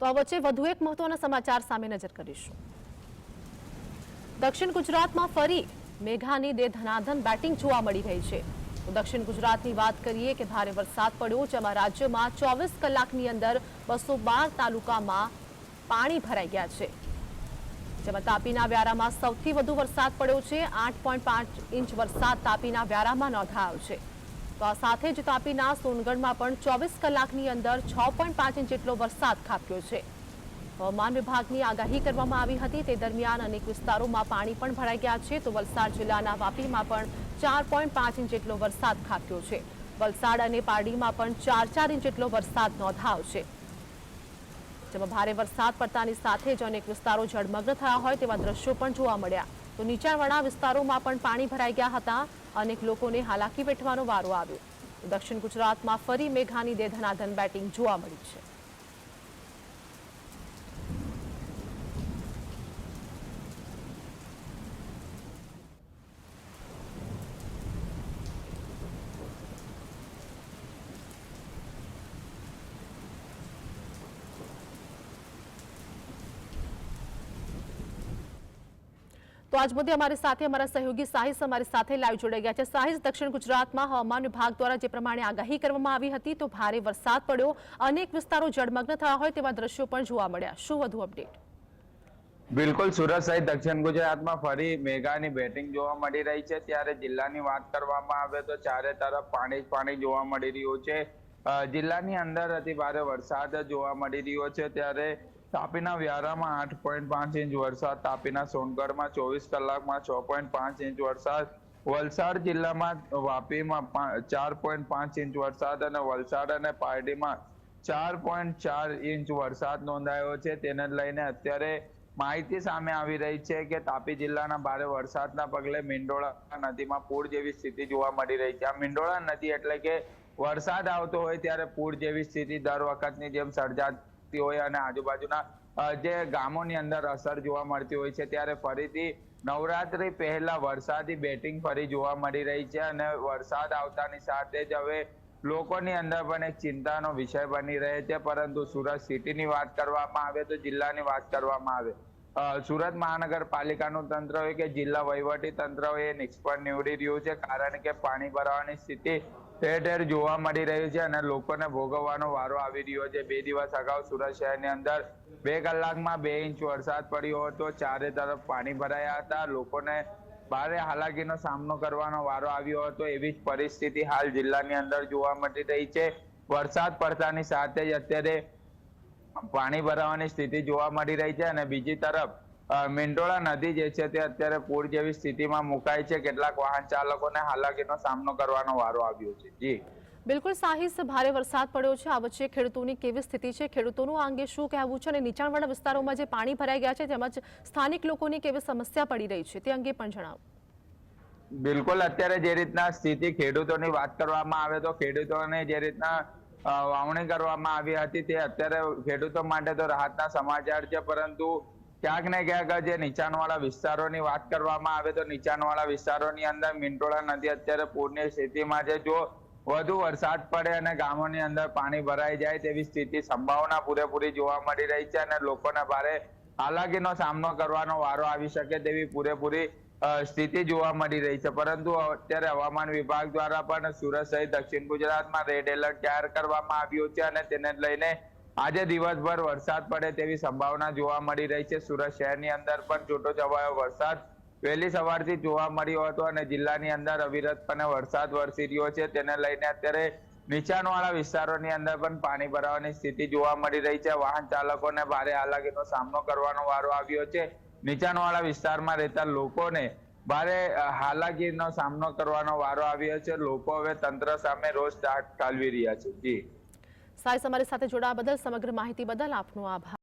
તો આ વચ્ચે વધુ એક મહત્વના સમાચાર સામે નજર કરીશું. દક્ષિણ ગુજરાતમાં ફરી મેઘાની દે ધનાધન બેટિંગ જોવા મળી રહી છે. દક્ષિણ ગુજરાતની વાત કરીએ કે ભારે વરસાદ પડ્યો, જેમાં રાજ્યમાં ચોવીસ કલાકની અંદર બસો બાર તાલુકામાં પાણી ભરાઈ ગયા છે. જેમાં તાપીના વ્યારામાં સૌથી વધુ વરસાદ પડ્યો છે. આઠ ઇંચ વરસાદ તાપીના વ્યારામાં નોંધાયો છે. તો આ સાથે જ તાપીના સોનગઢમાં પણ ચોવીસ કલાકની અંદર છ પોઈન્ટ પાંચ ઇંચ જેટલો વરસાદ ખાબક્યો છે. હવામાન વિભાગની આગાહી કરવામાં આવી હતી. તે દરમિયાન અનેક વિસ્તારોમાં પાણી પણ ભરાઈ ગયા છે. તો વલસાડ જિલ્લાના વાપીમાં પણ ચાર પોઈન્ટ પાંચ ઇંચ જેટલો વરસાદ ખાબક્યો છે. વલસાડ અને પારડીમાં પણ ચાર ચાર ઇંચ જેટલો વરસાદ નોંધાયો છે. જેમાં ભારે વરસાદ પડતાની સાથે જ અનેક વિસ્તારો જળમગ્ન થયા હોય તેવા દ્રશ્યો પણ જોવા મળ્યા. તો નીચાણવાળા વિસ્તારોમાં પણ પાણી ભરાઈ ગયા હતા. અનેક લોકોને હાલાકી વેઠવાનો વારો આવ્યો. દક્ષિણ ગુજરાતમાં ફરી મેઘાની દે ધનાધન બેટિંગ જોવા મળી છે. તો આજ મુદ્દે અમારી સાથે અમારા સહયોગી સાહિસ અમારી સાથે લાઈવ જોડાઈ ગયા છે. સાહિસ, દક્ષિણ ગુજરાતમાં હવામાન વિભાગ દ્વારા જે પ્રમાણે આગાહી કરવામાં આવી હતી, તો ભારે વરસાદ પડ્યો. અનેક વિસ્તારો જળમગ્ન થયા હોય તેવા દ્રશ્યો પણ જોવા મળ્યા. શું વધુ અપડેટ બિલકુલ, સુરત સહિત દક્ષિણ ગુજરાતમાં ફરી મેઘાની બેટિંગ જોવા મળી રહી છે. ત્યારે જિલ્લાની વાત કરવામાં આવે તો ચારે તરફ પાણી પાણી જોવા મળી રહ્યું છે. જિલ્લાની અંદર અતિ ભારે વરસાદ જોવા મળી રહ્યો છે. ત્યારે તાપીના વ્યારામાં આઠ પોઈન્ટ પાંચ ઇંચ વરસાદ, તાપીના સોનગઢમાં ચોવીસ કલાકમાં છ પોઈન્ટ પાંચ ઇંચ વરસાદ, વલસાડ જિલ્લામાં વાપીમાં ચાર પોઈન્ટ પાંચ ઇંચ વરસાદ અને વલસાડ અને પારડીમાં ચાર પોઈન્ટ ચાર ઇંચ વરસાદ નોંધાયો છે. તેને લઈને અત્યારે માહિતી સામે આવી રહી છે કે તાપી જિલ્લાના ભારે વરસાદના પગલે મીંડોળા નદીમાં પૂર જેવી સ્થિતિ જોવા મળી રહી છે. આ મીંડોળા નદી એટલે કે વરસાદ આવતો હોય ત્યારે પૂર જેવી સ્થિતિ દર વખતની જેમ સર્જાતી હોય અને આજુબાજુના જે ગામોની અંદર અસર જોવા મળતી હોય છે, ત્યારે ફરીથી નવરાત્રી પહેલા વરસાદી બેટિંગ ફરી જોવા મળી રહી છે અને વરસાદ આવતાની સાથે જ હવે લોકોની અંદર પણ એક ચિંતાનો વિષય બની રહે છે, પરંતુ સુરત સિટીની વાત કરવામાં આવે તો જિલ્લાની વાત કરવામાં આવે. સુરત મહાનગરપાલિકાનું તંત્ર હોય કે જિલ્લા વહીવટી તંત્ર હોય એ નિષ્ફળ નીવડી રહ્યું છે, કારણ કે પાણી ભરાવાની સ્થિતિ ઠેર ઠેર જોવા મળી રહ્યું છે અને લોકોને ભોગવવાનો વારો આવી રહ્યો છે. બે દિવસ અગાઉ સુરત શહેરની અંદર બે કલાકમાં બે ઇંચ વરસાદ પડ્યો હતો. ચારે તરફ પાણી ભરાયા હતા. લોકોને ભારે હાલાકીનો સામનો કરવાનો વારો આવ્યો હતો. એવી જ પરિસ્થિતિ હાલ જિલ્લાની અંદર જોવા મળી રહી છે. વરસાદ પડતાની સાથે જ અત્યારે પાણી ભરાવાની સ્થિતિ જોવા મળી રહી છે અને બીજી તરફ અ, મેંડોળા નદી જે છે તે અત્યારે પૂર જેવી સ્થિતિમાં મુકાઈ છે. કેટલાક વાહન ચાલકોને હાલાકીનો સામનો કરવાનો વારો આવ્યો છે. જી. બિલકુલ સાહિસ ભારે વરસાદ પડ્યો છે. આ વચ્ચે ખેડૂતોની કેવી સ્થિતિ છે? ખેડૂતોનું આ અંગે શું કહેવું છે? અને નીચાણવાળા વિસ્તારોમાં જે પાણી ભરાઈ ગયા છે તેમજ સ્થાનિક લોકોની કેવી સમસ્યા પડી રહી છે તે અંગે પણ જણાવો. બિલકુલ અત્યારે જે રીતના સ્થિતિ ખેડૂતોની વાત કરવામાં આવે તો ખેડૂતોને જે રીતના વાવણી કરવામાં આવી હતી તે અત્યારે ખેડૂતો માટે તો રાહતના સમાચાર છે. પરંતુ ક્યાંક ને ક્યાંક જે નીચાણવાળા વિસ્તારોની વાત કરવામાં આવે તો નીચાણવાળા વિસ્તારોની અંદર મિંટોળા નદી અત્યારે પૂરની સ્થિતિમાં છે. જો વધુ વરસાદ પડે અને ગામોની અંદર પાણી ભરાઈ જાય તેવી સ્થિતિ સંભાવના પૂરેપૂરી જોવા મળી રહી છે અને લોકોને ભારે હાલાકીનો સામનો કરવાનો વારો આવી શકે તેવી પૂરેપૂરી સ્થિતિ જોવા મળી રહી છે. પરંતુ અત્યારે હવામાન વિભાગ દ્વારા પણ સુરત સહિત દક્ષિણ ગુજરાતમાં રેડ એલર્ટ જાહેર કરવામાં આવ્યું છે અને તેને લઈને આજે દિવસભર વરસાદ પડે તેવી સંભાવના જોવા મળી રહી છે. સુરત શહેરની અંદર પણ છૂટો છવાયો વરસાદ. વહેલી સવારથી જોવા મળ્યો હતો અને જિલ્લાની અંદર અવિરતપણે વરસાદ વરસી રહ્યો છે. તેને લઈને અત્યારે નીચાણવાળા વિસ્તારોની અંદર પણ પાણી ભરાવાની સ્થિતિ જોવા મળી રહી છે. વાહન ચાલકોને ભારે હાલાકીનો સામનો કરવાનો વારો આવ્યો છે. નીચાણવાળા વિસ્તારમાં રહેતા લોકોને ભારે હાલાકીનો સામનો કરવાનો વારો આવ્યો છે. લોકો હવે તંત્ર સામે રોષ ઠાલવી રહ્યા છે. જી. સાહિસ અમારી સાથે જોડાવા બદલ સમગ્ર માહિતી બદલ આપનો આભાર.